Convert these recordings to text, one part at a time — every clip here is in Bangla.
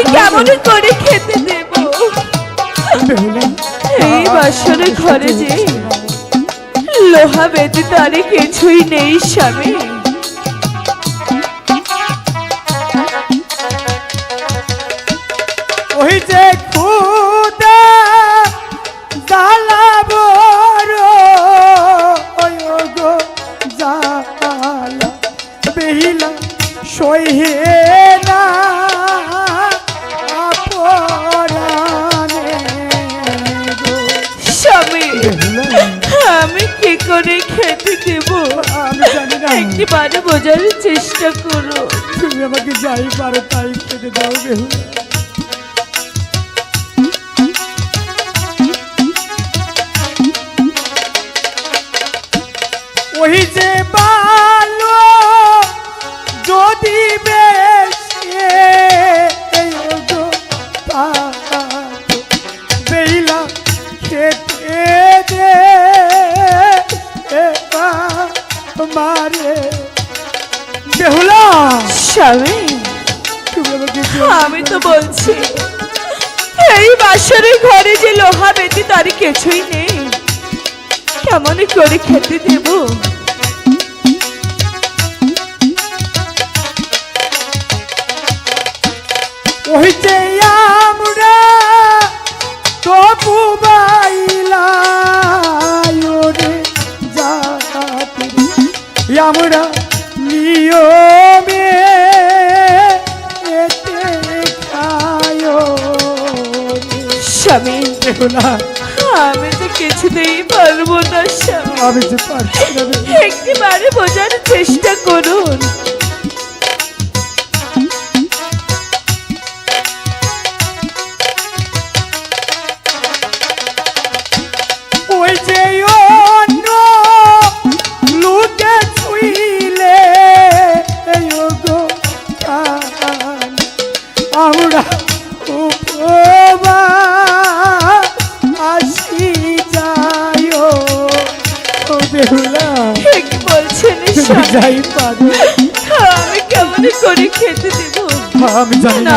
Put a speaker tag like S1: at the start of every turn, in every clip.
S1: আমি কেমন করে খেতে দেব? এই বাসরে ঘরে যে লোহা বেঁধে তারে কিছুই নেই স্বামী।
S2: ওই যে খুদা জ্বালাবো গো জ্বালা, বেহিলা সহে
S1: একটি বারে বোঝার চেষ্টা করো।
S2: তুমি আমাকে যাই পারো তাই খেতে দাও বেহুলা।
S1: আমি তো বলছি, এই বাসরের ঘরে যে লোহা বেঁধে তার কিছুই নেই। কেমন করে খেতে দেব?
S2: ওই যে
S1: স্বামী
S2: না।
S1: আমি তো কিছুতেই পারব না স্বামী।
S2: আমি যে পারছি না
S1: একটিবারে বোঝার চেষ্টা করুন।
S2: বেহুলা
S1: বলছেন
S2: যাই পারো
S1: আমি কেমন করে খেতে দেব?
S2: আমি জানি না।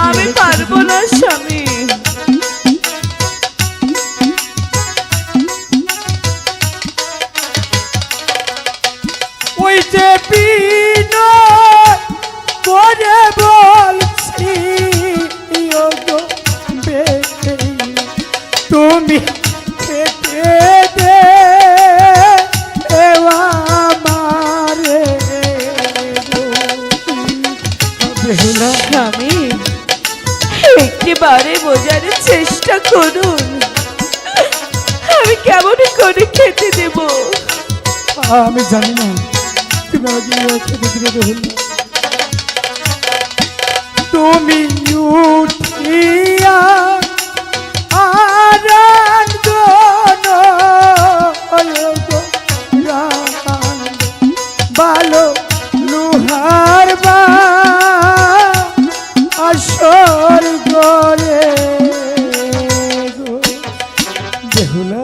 S1: আমি পারব না স্বামী।
S2: ওই যে বিনো করে বলছি তুমি
S1: স্বামী, একেবারে বোঝার চেষ্টা করুন। আমি কেমন করে খেতে দেব?
S2: আমি জানি না। তুমি আমাকে খেতে গরে গো। বেহুলা